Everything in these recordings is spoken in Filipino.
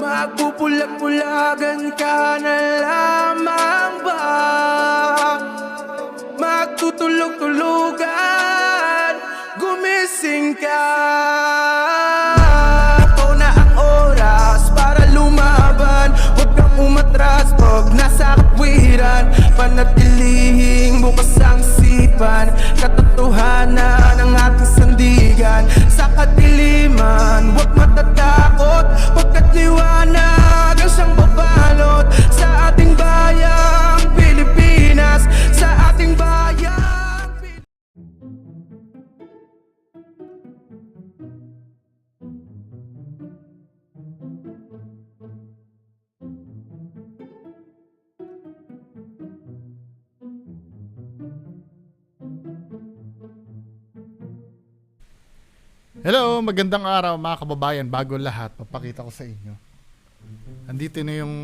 Magpupulag-pulagan ka na lamang ba? Magtutulog-tulugan Gumising ka. Ito na ang oras para lumaban. Huwag kang umatras pag nasa kapwiran Panatilihing bukas ang sipan Katotohanan ng ating sandigan. Sa kadiliman, huwag matatakot Pagkat liwanag ang siyang babalot Sa ating bayang Hello, magandang araw mga kababayan. Bago lahat, papakita ko sa inyo. Andito na yung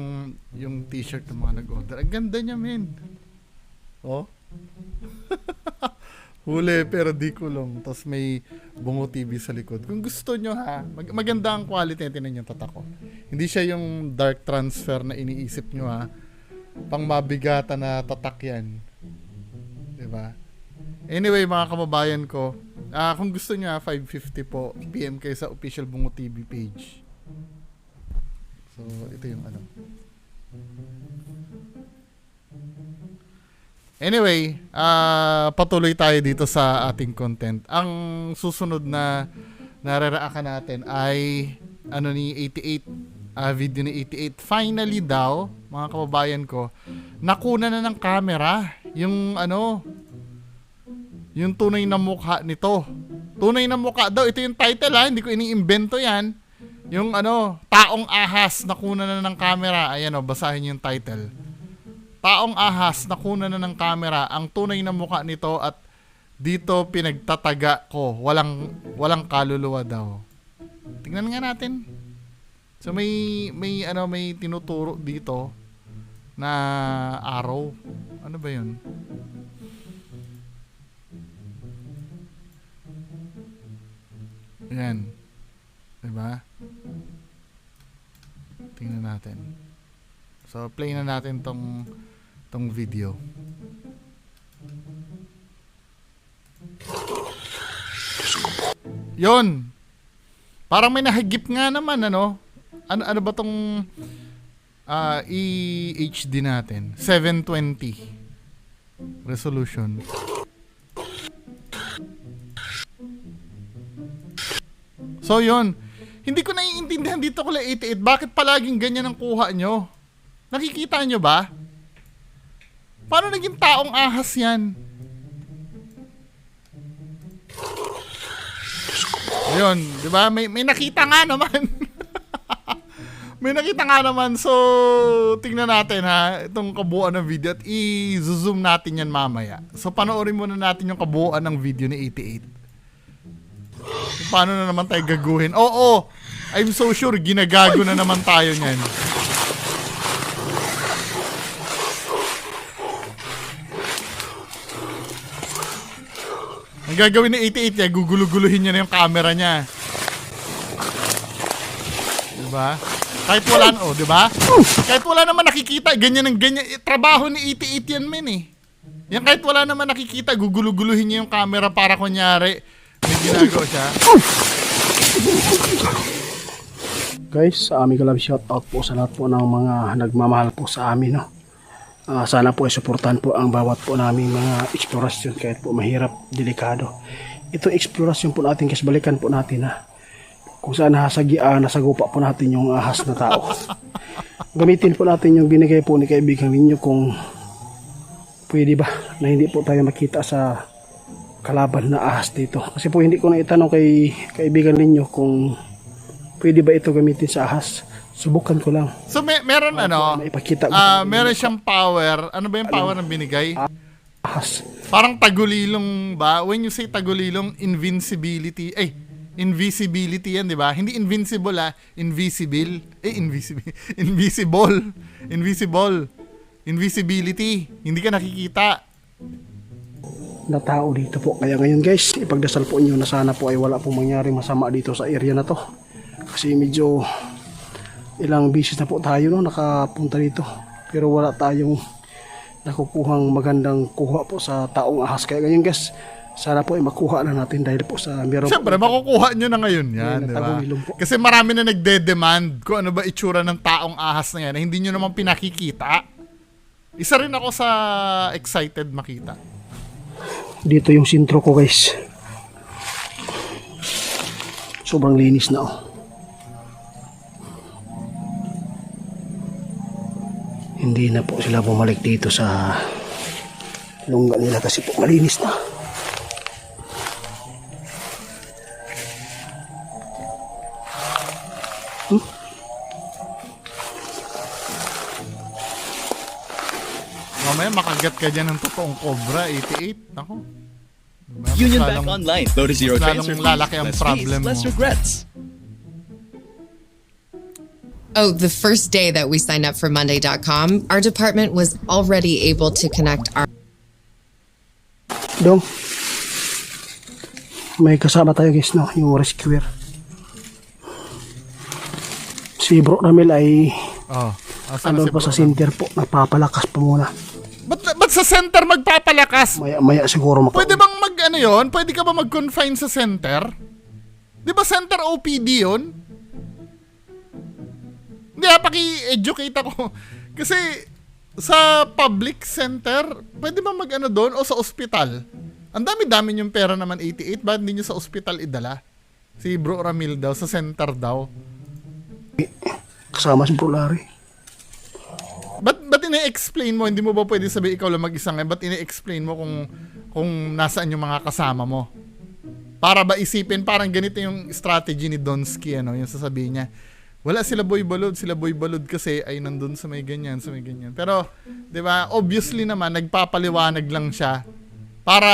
yung t-shirt ng mga nag-order. Ang ganda niya, men. Oh. Huli pero di kulong. Tapos may bungo TV sa likod. Kung gusto nyo ha, mag- maganda ang quality. Tinan yung tatak ko. Hindi siya yung dark transfer na iniisip nyo ha. Pang mabigatan na tatak yan. 'Di ba? Anyway, mga kababayan ko, ah kung gusto niyo ah, 550 po, PM kayo sa official Bungo TV page. So, ito yung ano. Anyway, ah patuloy tayo dito sa ating content. Ang susunod na nararaakan natin ay ano ni 88 ah, video ni 88. Finally daw, mga kababayan ko, nakuna na ng camera yung ano, yung tunay na mukha nito. Tunay na mukha daw. Ito yung title ha. Hindi ko iniimbento yan. Yung ano, taong ahas nakuna na ng camera. Ayan o, basahin yung title. Taong ahas nakuna na ng camera. Ang tunay na mukha nito at dito pinagtataga ko. Walang, walang kaluluwa daw. Tingnan nga natin. So may may ano may tinuturo dito na araw. Ano ba 'yun? Yan. Diba? Tingnan natin. So, play na natin tong tong video. Yon. Parang may nahigip nga naman ano. Ano ano ba tong ah EHD natin? 720 resolution. So yon. Hindi ko naiintindihan dito ko 88. Bakit palaging ganyan ang kuha nyo? Nakikita nyo ba? Paano naging taong ahas yan? Ayun, di ba? May, may nakita nga naman. may nakita nga naman. So, tingnan natin ha, itong kabuuan ng video at i-zoom natin yan mamaya. So, panoorin muna natin yung kabuuan ng video ni 88. Paano na naman tayo gaguhin? Oo, I'm so sure ginagago na naman tayo niyan. Ang gagawin ni 88 niya, gugulu-guluhin niya na yung camera niya. Diba? Kahit wala, oh, diba? Kahit wala naman nakikita, ganyan ang ganyan. Eh, Trabaho ni 88 yan, men eh. Yan kahit wala naman nakikita, gugulu-guluhin niya yung camera para kunyari, ginagawa. Guys, sa aming kalab shout out po sa lahat po ng mga nagmamahal po sa amin. No? Ah, sana po ay suportahan po ang bawat po naming mga eksplorasyon kahit po mahirap, delikado. Itong eksplorasyon po natin, kasi balikan po natin ha. Kung saan nasagi, ah, nasagupa po natin yung ahas na tao. Gamitin po natin yung binigay po ni kaibigan ninyo kung pwede ba na hindi po tayo makita sa kalaban na ahas dito. Kasi po hindi ko na itanong kay kaibigan ninyo kung pwede ba ito gamitin sa ahas. Subukan ko lang. So, may, meron ano, Maipakita ko. ah meron siyang power. Ano ba yung power ng binigay? ahas. Parang tagulilong ba? When you say tagulilong, invincibility. Eh, invisibility yan, di ba? Hindi invincible ah. Invisible. Eh, invisible. Invisible. Invisible. Invisibility. Hindi ka nakikita. Na tao dito po. Kaya ngayon guys, ipagdasal po inyo na sana po ay wala pong mangyaring masama dito sa area na to. Kasi medyo ilang beses na po tayo no, nakapunta dito. Pero wala tayong nakukuhang magandang kuha po sa taong ahas. Kaya ganyan guys, sana po ay makuha na natin dahil po sa meron Siyempre, makukuha nyo na ngayon yan, Ngayon, di ba? Kasi marami na nagde-demand kung ano ba itsura ng taong ahas na yan na hindi nyo naman pinakikita. Isa rin ako sa excited makita. Dito yung sintro ko guys. Sobrang linis na oh. Hindi na po sila bumalik dito sa lungga nila kasi po malinis na. Makagat ka dyan ng totoong Cobra 88. Ako. Diba? Union Mas Bank lalong- Online. Go to zero mas transfer lalong fees. lalaki ang Less problem fees, less regrets. Oh, the first day that we signed up for Monday.com, our department was already able to connect our Dong. May kasama tayo guys no, yung rescuer. Si Bro Ramil ay Oh. Si pa sa center po, nagpapalakas pa muna. Sa center magpapalakas? Maya, maya siguro maka Pwede bang mag ano yun? Pwede ka ba mag-confine sa center? Di ba center OPD yun? Hindi ah, paki-educate ako. Kasi sa public center, pwede ba mag ano doon o sa ospital? Ang dami-dami yung pera naman 88, bakit hindi nyo sa ospital idala? Si Bro Ramil daw, sa center daw. kasama si Bro Larry. Ine-explain mo? Hindi mo ba pwede sabi ikaw lang mag-isa ngayon? Ba't ine-explain mo kung, kung nasaan yung mga kasama mo? Para ba isipin, parang ganito yung strategy ni Donsky, ano, yung sasabihin niya. Wala sila boy balod, sila boy balod kasi ay nandun sa may ganyan, sa may ganyan. Pero, di ba, obviously naman, nagpapaliwanag lang siya para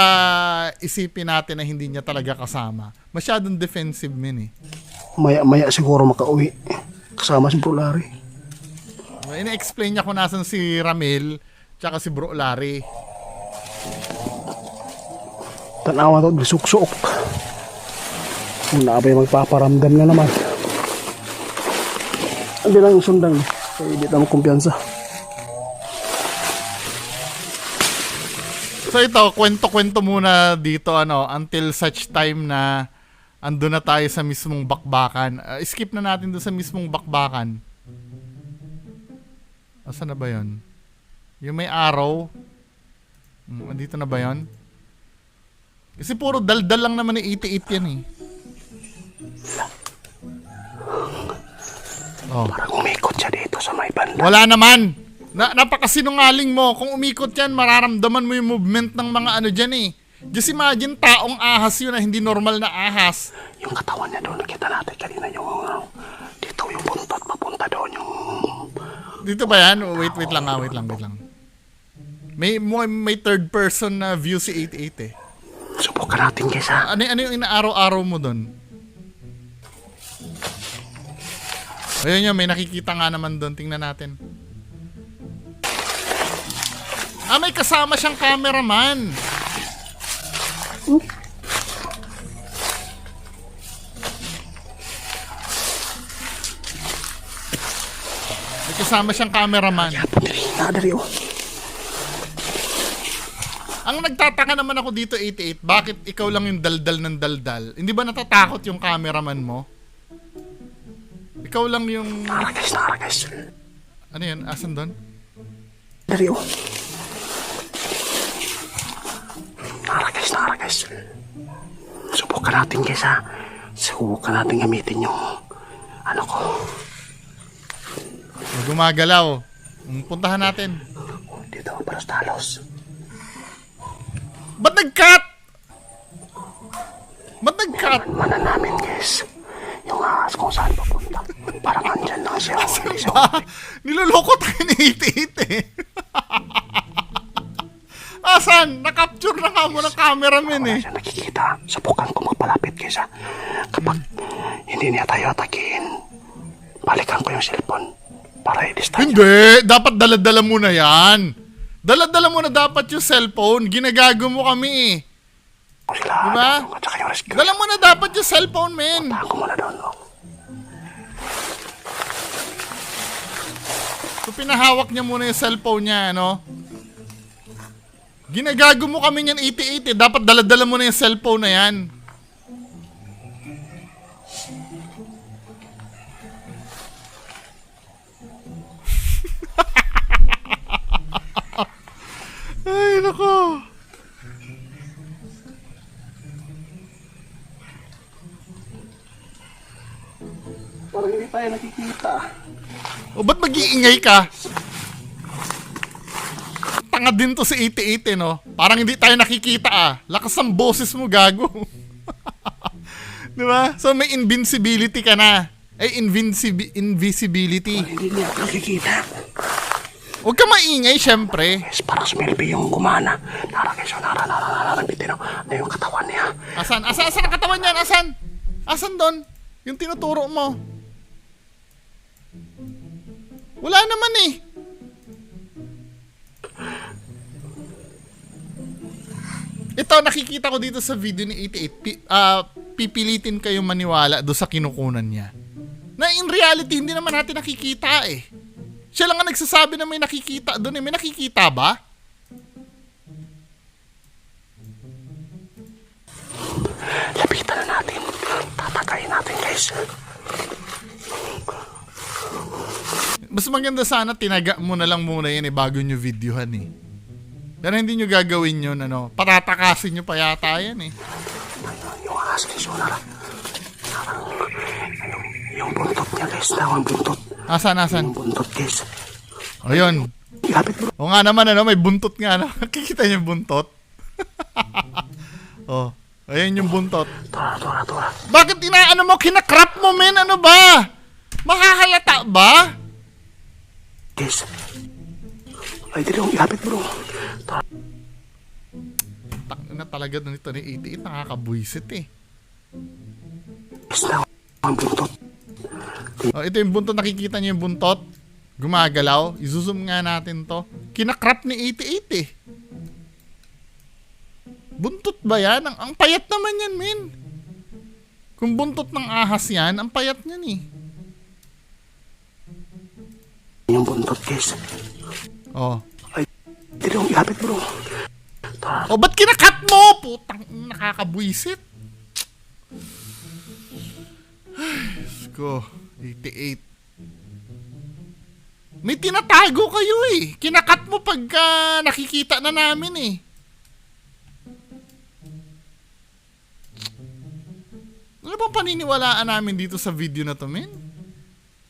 isipin natin na hindi niya talaga kasama. Masyadong defensive min eh. Maya, maya siguro makauwi. Kasama si Bro Larry. Ina-explain niya kung nasan si Ramil tsaka si Bro Larry. Tanawa to, bisuk-suok. Kung naabay magpaparamdam na naman. Hindi lang yung sundan. Kaya hindi naman kumpiyansa. So ito, kwento-kwento muna dito ano until such time na ando na tayo sa mismong bakbakan. Uh, skip na natin doon sa mismong bakbakan. Asa na ba 'yon? Yung may arrow. Hmm, andito na ba 'yon? Kasi puro daldal lang naman ni 88 yan eh. Oh. Parang umikot siya dito sa may banda. Wala naman. Na, napakasinungaling mo. Kung umikot yan, mararamdaman mo yung movement ng mga ano dyan eh. Just imagine taong ahas yun na hindi normal na ahas. Yung katawan niya doon, nakita natin kanina yung ano, dito yung buntot, Dito ba yan? Wait, wait lang ah, wait lang, wait lang. May, may, may third person na view si 88 eh. subukan natin guys ha. Ano, ano yung inaaraw-araw mo doon? Ayun yun, may nakikita nga naman doon. Tingnan natin. Ah, may kasama siyang cameraman. May kasama siyang cameraman. Ang nagtataka naman ako dito 88, bakit ikaw lang yung daldal ng daldal? Hindi ba natatakot yung cameraman mo? Ikaw lang yung... Nara guys, nara guys. Ano yun? Asan doon? Nadari oh. Nara guys, nara guys. Subukan natin guys ha. Subukan natin gamitin yung ano ko. Gumagalaw. Mm, Puntahan natin. Dito, para sa talos. Ba't nag-cut? Ba't nag-cut? Mana namin guys. Yung ahas kung saan papunta. Parang andyan lang siya. Siya Ah, niloloko tayo ni 88 eh. Asan? Na-capture na nga mo ng cameraman eh. Wala siya nakikita. Subukan ko magpalapit guys ha. Kapag hindi niya tayo atakin, balikan ko yung cellphone para i-distract. Hindi, dapat dala-dala mo na yan. Dala-dala mo na dapat yung cellphone. Ginagago mo kami eh. sila. Diba? At saka yung rescue. Dala mo na dapat yung cellphone, men. Tahan ko muna doon. Oh. So pinahawak niya muna yung cellphone niya, ano? Ginagago mo kami niyan 88 eh. Dapat daladala mo na yung cellphone na yan. Mag-iingay ka? Tanga din to si 88 eh, no? Parang hindi tayo nakikita ah. Lakas ang boses mo, gago. Di ba? So may invincibility ka na. Ay, invincibi- invisibility. Hindi niya nakikita. Huwag ka maingay, syempre. Guys, parang si Melby yung gumana. Nara guys, yung nara, nara, nara, nara, bitino. Na yung katawan niya. Asan? Asan? Asan ang katawan niyan? Asan? Asan doon? Yung tinuturo mo. Wala naman eh. Ito, nakikita ko dito sa video ni 88. Pi, ah, pipilitin kayong maniwala do sa kinukunan niya. Na in reality, hindi naman natin nakikita eh. Siya lang ang nagsasabi na may nakikita doon eh. May nakikita ba? Lapitan na natin. Tatagayin natin guys. Mas maganda sana tinaga mo na lang muna yan eh bago nyo videohan eh. Pero hindi nyo gagawin yun ano. Patatakasin nyo pa yata yan eh. Yung yung nara. Parang, yung, yung buntot niya guys. Daw ang buntot. Asan, asan? Yung buntot guys. O yun. Lapit bro. O nga naman ano, may buntot nga ano. Kikita nyo yung buntot? oh, ayun yung buntot. Tora, tora, tora. Bakit inaano mo? Kinakrap mo men? Ano ba? Makahalata ba? Guys. Ay, dito yung ilapit bro. Tora. Tak na talaga nito ni 88. Nakakabwisit eh. Guys, daw ang buntot. Oh, ito yung buntot. Nakikita niyo yung buntot? Gumagalaw. I-zoom nga natin to. Kinakrap ni 88 eh. Buntot ba yan? Ang, ang payat naman yan, men. Kung buntot ng ahas yan, ang payat niyan eh. Yung buntot guys. Oh. Ay, dito yung ilapit bro. Tora, O, ba't kinakat mo? Putang, nakakabwisit. Ay, Diyos ko. 88. May tinatago kayo eh. Kinakat mo pagka nakikita na namin eh. Ano bang paniniwalaan namin dito sa video na to, men?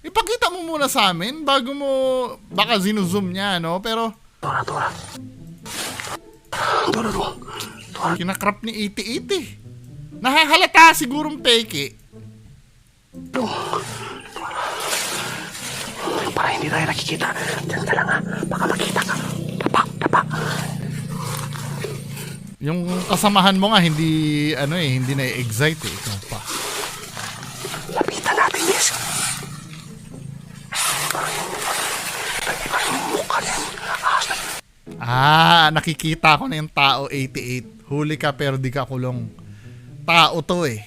Ipakita mo muna sa amin bago mo baka zinuzoom niya, no? Pero tora, tora. Tora. Tora, Kinakrap ni 88 eh. Nakahalata sigurong peke. bro. Para hindi tayo nakikita. Diyan ka lang ha. Baka makita ka. Tapa, tapa. Yung kasamahan mo nga hindi ano eh, hindi na excite eh. Ikaw pa. Lapitan natin, guys. Parang yung mukha niya. Ahas na. Ah, nakikita ko na yung tao 88. Huli ka pero di ka kulong. Tao to eh.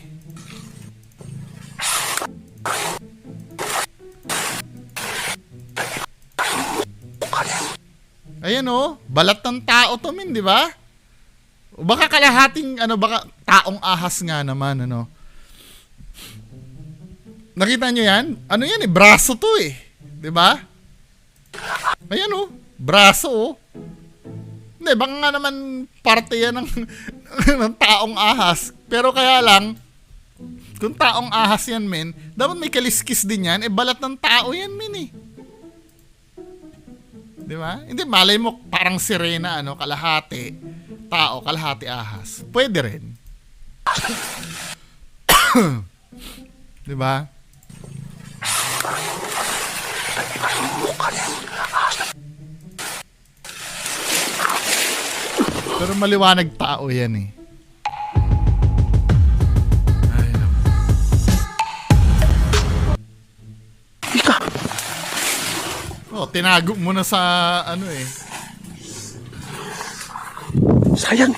Ayan oh, balat ng tao to min, di ba? Baka kalahating ano baka taong ahas nga naman ano. Nakita nyo yan? Ano yan eh, braso to eh. Di ba? Ayan oh, braso oh. Hindi, baka nga naman parte yan ng, ng taong ahas. Pero kaya lang, kung taong ahas yan, men, dapat may kaliskis din yan. Eh, balat ng tao yan, men eh. Di ba? Hindi, malay mo parang sirena, ano, kalahati. Tao, kalahati ahas. Pwede rin. Di ba? Mukha Pero maliwanag tao yan eh. Ay, naku. Oh, tinago mo na sa ano eh. Sayang.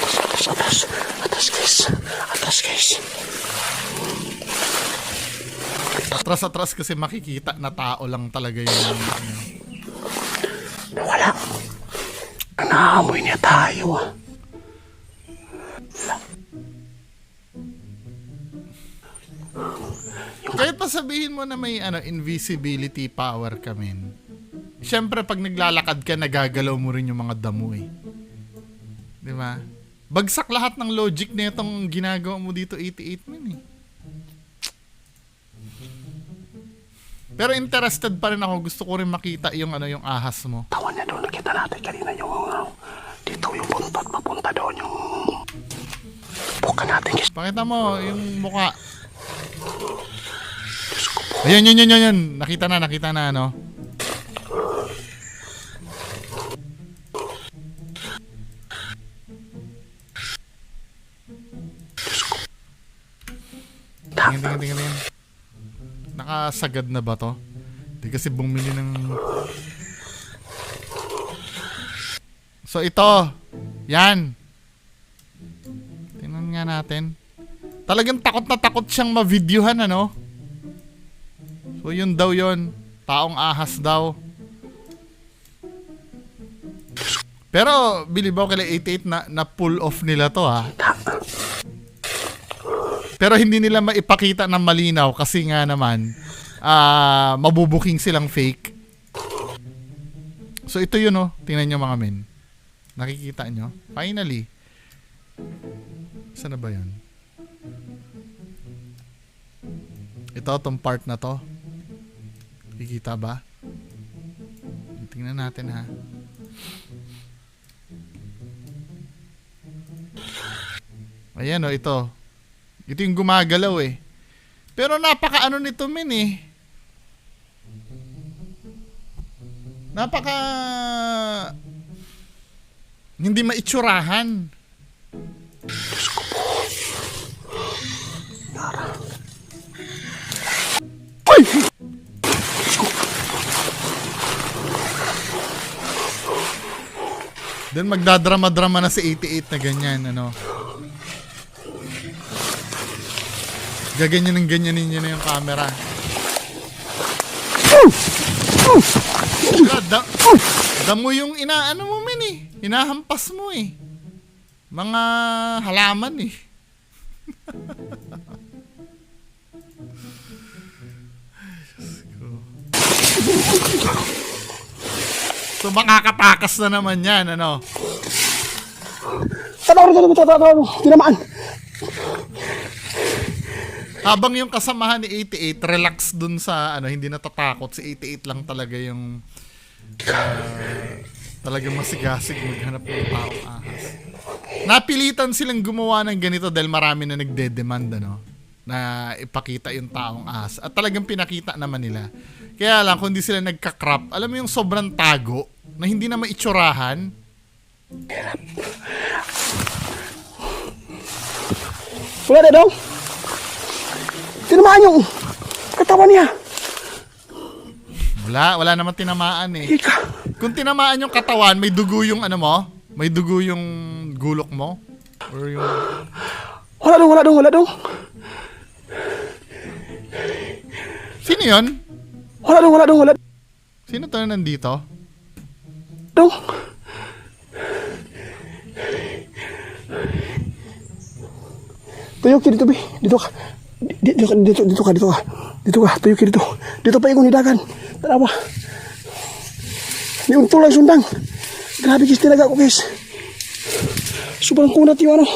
Atas, atas, atas, guys. Atas, guys. Atas, Atras-atras kasi makikita na tao lang talaga yung ano. Wala. Naamoy niya tayo ah. Kahit pa sabihin mo na may ano, invisibility power ka, men. Siyempre, pag naglalakad ka, nagagalaw mo rin yung mga damo eh. Di ba? Bagsak lahat ng logic na itong ginagawa mo dito 88 men eh. Pero interested pa rin ako. Gusto ko rin makita yung ano yung ahas mo. Tawan niya doon. Nakita natin kanina yung uh, dito yung buntot papunta doon yung buka natin. Pakita mo yung mukha. Ayun, yun, yun, yun, yun. Nakita na, nakita na, ano. Nakasagad na ba to? Di kasi bumili ng... So ito, yan. Tingnan nga natin. Talagang takot na takot siyang ma-videohan, ano? So yun daw yun. Taong ahas daw. Pero, ako kila 88 na, na pull off nila to, ha? Pero hindi nila maipakita ng malinaw kasi nga naman, ah mabubuking silang fake. So ito yun, oh. Tingnan nyo mga men. Nakikita nyo? Finally. Saan na ba yun? Ito, tong part na to. Kikita ba? Tingnan natin ha. Ayan o, ito. Ito yung gumagalaw eh. Pero napaka ano nito min eh. Napaka hindi maitsurahan. Ay! Then magdadrama-drama na si 88 na ganyan, ano. Gaganyan ng ganyanin niya na yung camera. Wala, da, damo yung inaano mo min eh. Hinahampas mo eh. Mga halaman eh. So makakatakas na naman yan, ano. Tatawa, tatawa, tatawa, tatawa. Tinamaan. Habang yung kasamahan ni 88 relax dun sa ano, hindi natatakot si 88 lang talaga yung talagang masigasig maghanap ng taong ahas. Napilitan silang gumawa ng ganito dahil marami na nagde-demand ano na ipakita yung taong ahas at talagang pinakita naman nila. Kaya lang kung di sila nagka-crop, alam mo yung sobrang tago na hindi na maitsurahan, Wala na daw. Tinamaan yung katawan niya. Wala, wala naman tinamaan eh. Kung tinamaan yung katawan, may dugo yung ano mo? May dugo yung gulok mo? Or yung... Wala dong, wala dong, wala dong. Sino yun? Wala dong, wala dong, wala Sino to na nandito? dong. Tuyok dito, Bi. Dito ka. Di- Dito ka, dito, dito ka, dito ka. Dito ka, tuyok dito. Dito pa ikong hidagan. Tara ba? Yung tulay sundang. Grabe kis talaga ako, kis. Sobrang kunat yung ano.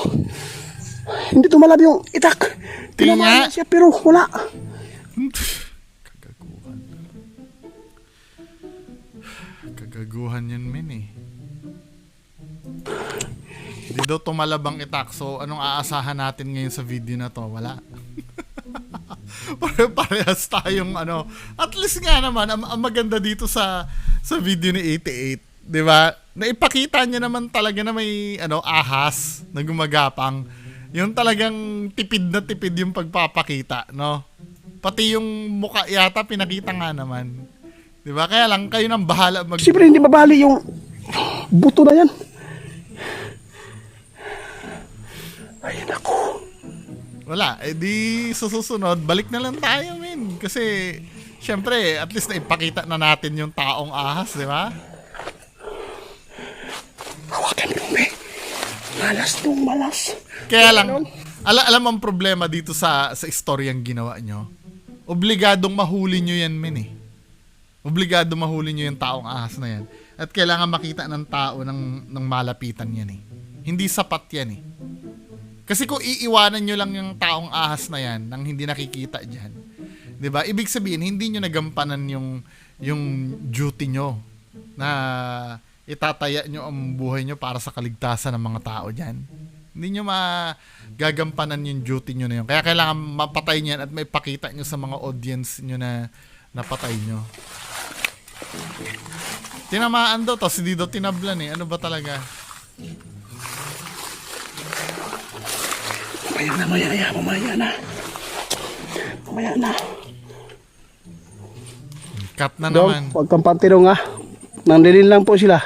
Hindi tumalab yung itak. Tinamaan siya pero wala. Kagaguhan. Kagaguhan yan, eh. Hindi daw tumalabang itak. So, anong aasahan natin ngayon sa video na to? Wala. Pare-parehas tayong ano. At least nga naman, ang, ang maganda dito sa sa video ni 88, 'di ba? Naipakita niya naman talaga na may ano ahas na gumagapang. Yung talagang tipid na tipid yung pagpapakita, no? Pati yung muka yata pinakita nga naman. 'Di ba? Kaya lang kayo nang bahala mag Siyempre hindi mabali yung buto na yan. Ay, naku. Wala. Eh di sa susunod, balik na lang tayo, men. Kasi, syempre, at least naipakita na natin yung taong ahas, di ba? Hawakan mo, be. Malas tong malas. Kaya lang, ala alam ang problema dito sa sa istoryang ginawa nyo. Obligadong mahuli nyo yan, men eh. Obligado mahuli nyo yung taong ahas na yan. At kailangan makita ng tao ng, ng malapitan yan eh. Hindi sapat yan eh. Kasi kung iiwanan nyo lang yung taong ahas na yan nang hindi nakikita dyan, 'di ba? Ibig sabihin hindi nyo nagampanan yung yung duty nyo na itataya nyo ang buhay nyo para sa kaligtasan ng mga tao dyan. Hindi nyo magagampanan yung duty nyo na yun. Kaya kailangan mapatay nyo yan at may pakita nyo sa mga audience nyo na napatay nyo. Tinamaan daw to, hindi daw tinablan eh. Ano ba talaga? Mamaya na, mamaya, mamaya na. Mamaya na. Cut na Dong, naman. huwag kang pantirong ha. Nandilin lang po sila.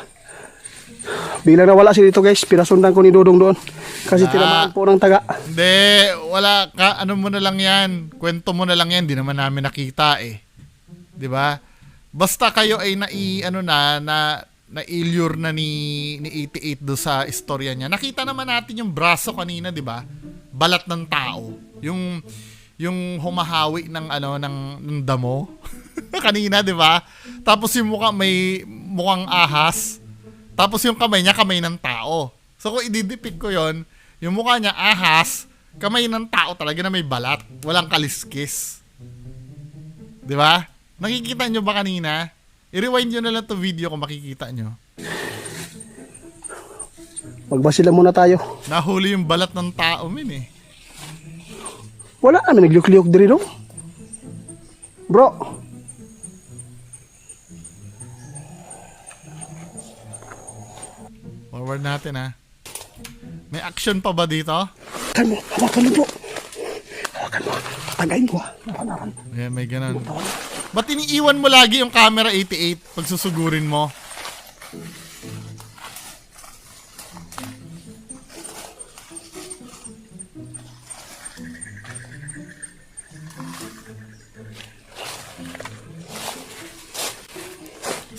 Biglang nawala si dito guys. Pinasundan ko ni Dudong doon. Kasi Ah. tinamaan po ng taga. Hindi, wala ka, ano mo na lang yan. Kwento mo na lang yan, di naman namin nakita eh. 'Di ba? Basta kayo ay nai ano na na na illure na ni ni 88 do sa istorya niya. Nakita naman natin yung braso kanina, 'di ba? Balat ng tao. Yung yung humahawi ng ano ng, ng damo kanina, 'di ba? Tapos yung mukha may mukhang ahas. Tapos yung kamay niya kamay ng tao. So kung ididipik ko 'yon, yung mukha niya ahas, kamay ng tao talaga na may balat, walang kaliskis. 'Di ba? Nakikita nyo ba kanina? I-rewind nyo na lang to video kung makikita nyo. Magbasila muna tayo. Nahuli yung balat ng tao, min eh. Wala namin nagliyok-liyok diri no. Bro, Forward natin ha. May action pa ba dito? hawakan mo. Hawakan mo bro. Hawakan mo. Tagayin ko ha. Hawakan Ayan, may ganun. Ba't iniiwan mo lagi yung camera 88 pag susugurin mo?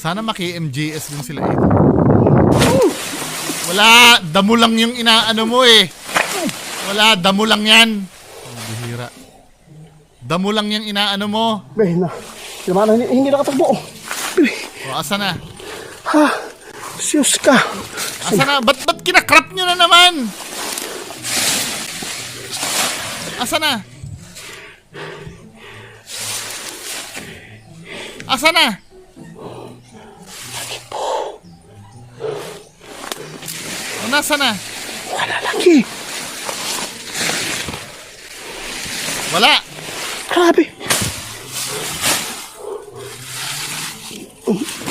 Sana maki-MJS din sila eh. Wala, damo lang yung inaano mo eh. Wala, damo lang yan. Bihira. Damo lang yung inaano mo. Be, na. Tinamaan na, hindi nakatakbo. Be, O, asa na? ha. Siyos ka. Asa na? Ba't, ba't kinakrap nyo na naman? Asa na? Asa na? O, nasa na? Wala lagi. Wala. Grabe.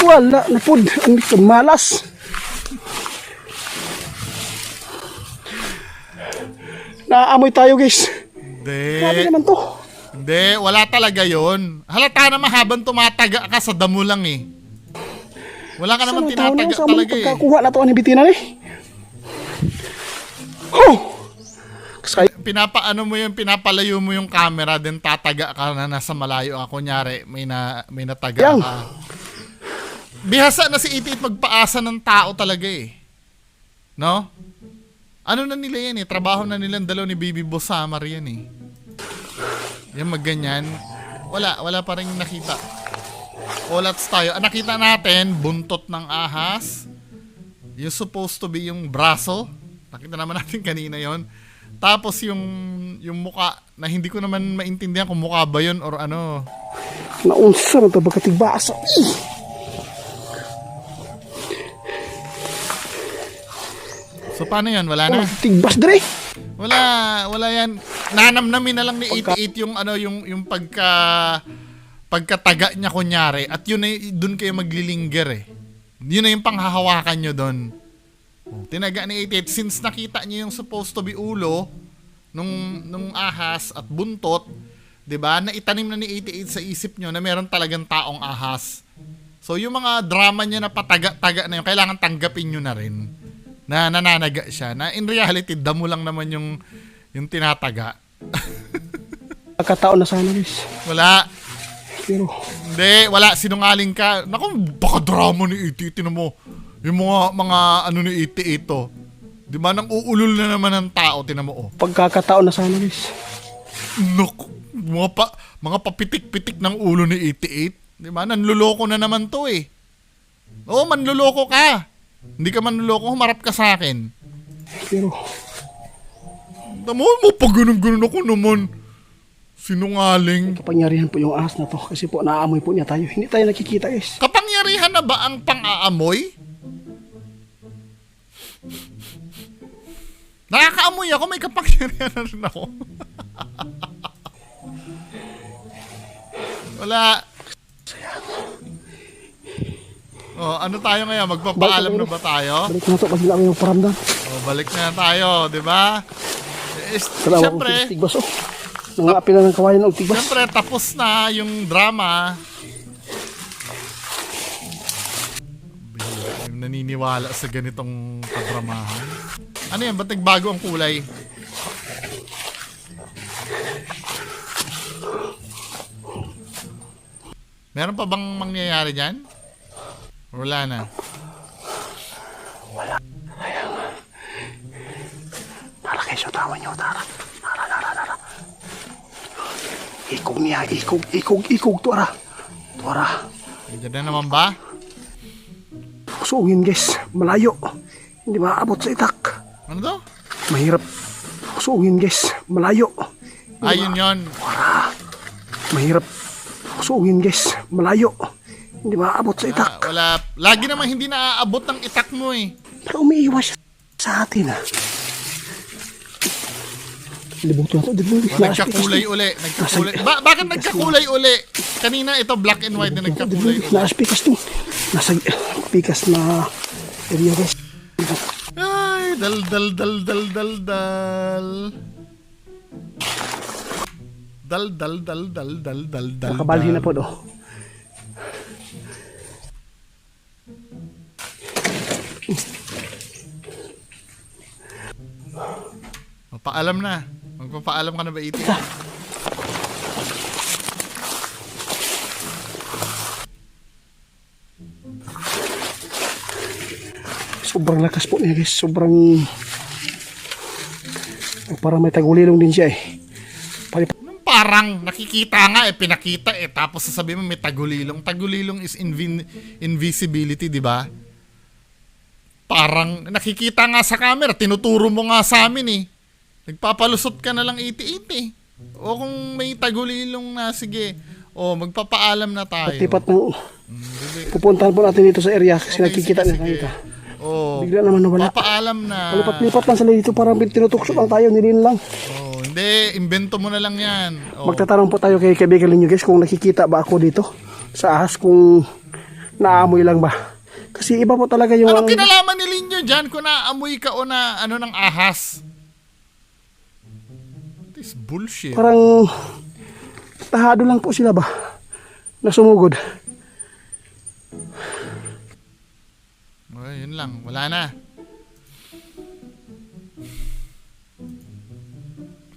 Wala na po. Ang malas. Naamoy tayo guys. Grabe Hindi. naman to. Hindi, wala talaga yon. Halata naman habang tumataga ka sa damo lang eh. Wala ka naman na tinataga yun? Saan mo talaga eh. pagkakuha na to ang bitinan eh? Oh! Kasi pinapaano mo yung pinapalayo mo yung camera then tataga ka na nasa malayo ka kunyari may na may nataga ka. Bihasa na si 88 magpaasa ng tao talaga eh. No? Ano na nila yan eh? Trabaho na nilang dalaw ni Baby Boss Samar yan eh. Yung magganyan wala wala pa rin nakita. Olats tayo. Ah, nakita natin buntot ng ahas. Yung supposed to be yung braso nakita naman natin kanina yon tapos yung yung muka na hindi ko naman maintindihan kung mukha ba yun or ano. naunsa na to pagkatigbasa. Eh! So paano yun? Wala na. Tigbas dire. Wala, wala yan. Nanamnamin na lang ni 88 yung ano yung yung pagka pagkataga niya kunyari at yun na doon kayo maglilingger eh. Yun na yung panghahawakan nyo doon. Tinaga ni 88 since nakita niyo yung supposed to be ulo nung nung ahas at buntot, 'di ba? Na itanim na ni 88 sa isip nyo na meron talagang taong ahas. So yung mga drama niya na pataga-taga na yun, kailangan tanggapin nyo na rin na nananaga siya. Na in reality, damo lang naman yung yung tinataga. Pagkataon na sana guys. Wala. Pero Hindi, wala. Sinungaling ka. Naku, baka drama ni Iti. Tinan mo. Yung mga, mga ano ni Iti ito. Di ba, nang uulol na naman ng tao. Tinan mo, oh. pagkakataon na sana guys. Naku, mga, pa, mga papitik-pitik ng ulo ni 88. Di ba? Nanluloko na naman to eh. Oo, manluloko ka. Hindi ka manluloko, humarap ka sa akin. Pero Tamo mo, pag ganun-ganun ako naman. Sinungaling. kapangyarihan po yung ahas na to kasi po naaamoy po niya tayo. Hindi tayo nakikita guys. Kapangyarihan na ba ang pang-aamoy? Nakakaamoy ako, may kapangyarihan na rin ako. Wala. Oh, ano tayo ngayon? Magpapaalam na ba tayo? Balik na to kasi lang yung paramdam. Oh, balik na tayo, di ba? Eh, Siyempre, tigbas oh. Nangapi na ng kawayan ng tigbas. Siyempre, tapos na yung drama. Naniniwala sa ganitong kadramahan. Ano yan? Ba't nagbago ang kulay? Meron pa bang mangyayari dyan? Wala na. Tara kesyo, tama niyo, tara. Tara, tara, tara. Ikog niya, ikog, ikog, ikog, tuara. Tuara. Nandiyan na naman ba? Pusungin guys, malayo. Hindi maabot sa itak. Ano to? Mahirap. Pusungin guys, malayo. Ayun yon. Mahirap. Pusungin guys, malayo. Hindi maabot sa itak. Ah, wala. Lagi naman hindi naaabot ng itak mo eh. Pero umiiwas siya sa atin ah. Libuto na to, di ba? O, nagkakulay uli. Nagkakulay. Ba- bakit nagkakulay uli? Kanina ito black and white na nagkakulay uli. Nasa pikas to. Nasa pikas na area guys. Ay, dal dal dal dal dal dal. Dal dal dal dal dal dal dal. Nakabalhin na po do. Paalam na. Magpapaalam ka na ba, Iti? Sobrang lakas po niya guys. Sobrang... Para may tagulilong din siya eh. Palip- Parang nakikita nga eh, pinakita eh. Tapos sasabihin mo may tagulilong. Tagulilong is invin- invisibility, di ba? Parang nakikita nga sa camera, tinuturo mo nga sa amin eh. Nagpapalusot ka na lang 88 eh. O kung may tagulilong na, sige. O, magpapaalam na tayo. Tipat ng... Hindi. Pupuntahan po natin dito sa area kasi Okay, nagkikita sige, na sige. Oh, Bigla naman nawala. papaalam na. Palipat-lipat lang sila dito parang tinutukso lang tayo, nilin lang. Oh, hindi, invento mo na lang 'yan. Oh. Magtatanong po tayo kay kaibigan ninyo guys kung nakikita ba ako dito sa ahas kung naamoy lang ba. Kasi iba po talaga yung... Anong kinalaman ni Linyo dyan kung naamoy ka o na ano ng ahas? This bullshit. Parang tahado lang po sila ba na sumugod. Oh, yun lang, wala na.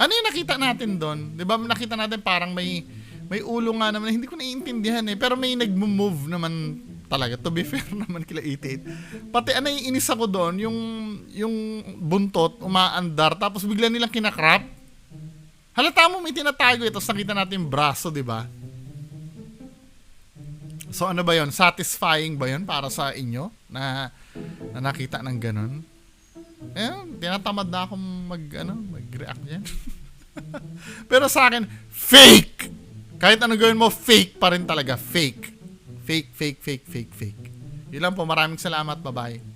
Ano yung nakita natin doon? 'Di ba nakita natin parang may may ulo nga naman. Hindi ko naiintindihan eh. Pero may nagmo-move naman talaga. To be fair naman kila 88 pati ano yung inis ako doon yung yung buntot umaandar tapos bigla nilang kinakrap. Halata mo may tinatago ito tapos nakita natin braso di ba? So ano ba yon satisfying ba yon para sa inyo na, na nakita ng ganun eh tinatamad na akong mag ano mag-react yan pero sa akin fake kahit ano gawin mo, fake pa rin talaga. Fake. Fake, fake, fake, fake, fake. Yun lang po. Maraming salamat. Bye-bye.